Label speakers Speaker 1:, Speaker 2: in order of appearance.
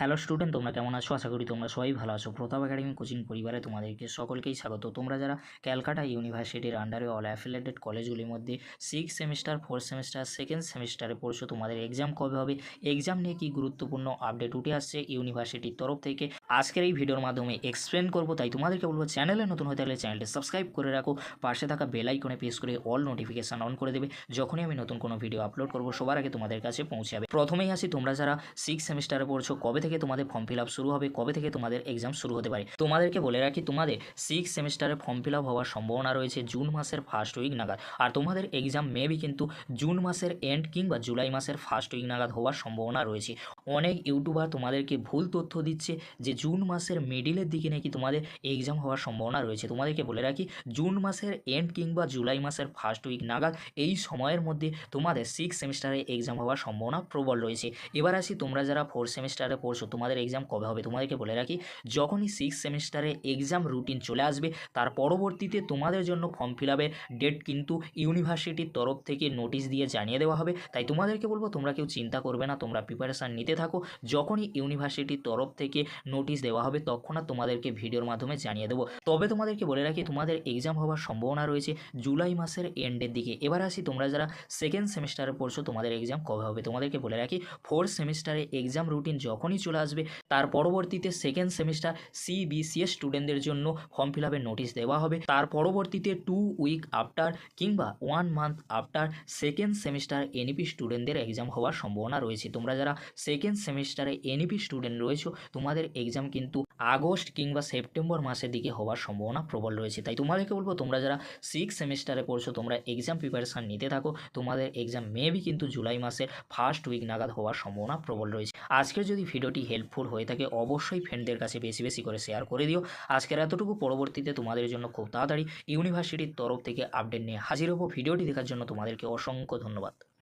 Speaker 1: Hello student তোমরা কেমন আছো? আশা করি তোমরা সবাই ভালো আছো। প্রতাপ একাডেমি কোচিং পরিবারে তোমাদেরকে সকলকেই স্বাগত। তোমরা যারা ক্যালকাটা ইউনিভার্সিটির আন্ডারে অল অ্যাফিলেটেড কলেজগুলির মধ্যে six semester fourth semester second সেমিস্টারে পড়ছো, তোমাদের এক্সাম কবে হবে? এক্সাম নিয়ে কি গুরুত্বপূর্ণ আপডেট উঠে আসছে ইউনিভার্সিটির তরফ থেকে? আজকের এই ভিডিওর মাধ্যমে এক্সপ্লেন করব, তাই তোমাদেরকে বলব চ্যানেলে নতুন হয়ে থাকলে চ্যানেলটি সাবস্ক্রাইব করে রাখো। পাশে থাকা বেল আইকনে প্রেস করে অল নোটিফিকেশন অন করে দেবে। যখনই আমি নতুন কোনো ভিডিও আপলোড করব, সবার আগে তোমাদের কাছে পৌঁছাবে। প্রথমেই আসি তোমরা যারা সিক্স সেমিস্টারে পড়ছো, কবে থেকে তোমাদের ফর্ম ফিল আপ শুরু হবে, কবে থেকে তোমাদের এক্সাম শুরু হতে পারে? তোমাদেরকে বলে রাখি, তোমাদের সিক্স সেমিস্টারের ফর্ম ফিল আপ হওয়ার সম্ভাবনা রয়েছে জুন মাসের ফার্স্ট উইক নাগাদ। আর তোমাদের এক্সাম মেবি কিন্তু জুন মাসের এন্ড কিংবা জুলাই মাসের ফার্স্ট উইক নাগাদ হওয়ার সম্ভাবনা রয়েছে। অনেক ইউটিউবার তোমাদেরকে ভুল তথ্য দিচ্ছে যে জুন মাসের মিডিলের দিকে নাকি তোমাদের এক্সাম হওয়ার সম্ভাবনা রয়েছে। তোমাদেরকে বলে রাখি, জুন মাসের এন্ড কিংবা জুলাই মাসের ফার্স্ট উইক নাগাদ এই সময়ের মধ্যে তোমাদের সিক্স সেমিস্টারে এক্সাম হওয়ার সম্ভাবনা প্রবল রয়েছে। এবার আসি তোমরা যারা ফোর্থ সেমিস্টারে পড়ছো, তোমাদের এক্সাম কবে হবে? তোমাদেরকে বলে রাখি, যখনই সিক্স সেমিস্টারে এক্সাম রুটিন চলে আসবে, তার পরবর্তীতে তোমাদের জন্য ফর্ম ফিল আপের ডেট কিন্তু ইউনিভার্সিটির তরফ থেকে নোটিশ দিয়ে জানিয়ে দেওয়া হবে। তাই তোমাদেরকে বলব, তোমরা কেউ চিন্তা করবে না, তোমরা প্রিপারেশান নিতে থাকো, যখনই ইউনিভার্সিটির তরফ থেকে নোটিশ দেওয়া হবে, তখন আর তোমাদেরকে ভিডিওর মাধ্যমে জানিয়ে দেবো। তবে তোমাদেরকে বলে রাখি, তোমাদের এক্সাম হওয়ার সম্ভাবনা রয়েছে জুলাই মাসের এন্ডের দিকে। এবার আসি তোমরা যারা সেকেন্ড সেমিস্টারে পড়ছো, তোমাদের এক্সাম কবে হবে? তোমাদেরকে বলে রাখি ফোর্থ সেমিস্টারে এক্সাম রুটিন যখনই চলে আসবে, তার পরবর্তীতে সেকেন্ড সেমিস্টার সিবিসিএস স্টুডেন্টদের জন্য ফর্ম ফিল আপের নোটিশ দেওয়া হবে। তার পরবর্তীতে টু উইক আফটার কিংবা one month after second semester NEP স্টুডেন্টদের এক্সাম হওয়ার সম্ভাবনা রয়েছে। তোমরা যারা সেকেন্ড সেমিস্টারে এনইপি স্টুডেন্ট রয়েছে, তোমাদের এক্সাম কিন্তু আগস্ট কিংবা সেপ্টেম্বর মাসের দিকে হওয়ার সম্ভাবনা প্রবল রয়েছে। তাই তোমাদেরকে বলব, তোমরা যারা সিক্স সেমিস্টারে পড়ছো, তোমরা এক্সাম প্রিপারেশান নিতে থাকো। তোমাদের এক্সাম মেবি কিন্তু জুলাই মাসের ফার্স্ট উইক নাগাদ হওয়ার সম্ভাবনা প্রবল রয়েছে। আজকের যদি ভিডিওটি হেল্পফুল হয়ে থাকে, অবশ্যই ফ্রেন্ডদের কাছে বেশি বেশি করে শেয়ার করে দিও। আজকের এতটুকু, পরবর্তীতে তোমাদের জন্য খুব তাড়াতাড়ি ইউনিভার্সিটির তরফ থেকে আপডেট নিয়ে হাজির হব। ভিডিওটি দেখার জন্য তোমাদেরকে অসংখ্য ধন্যবাদ।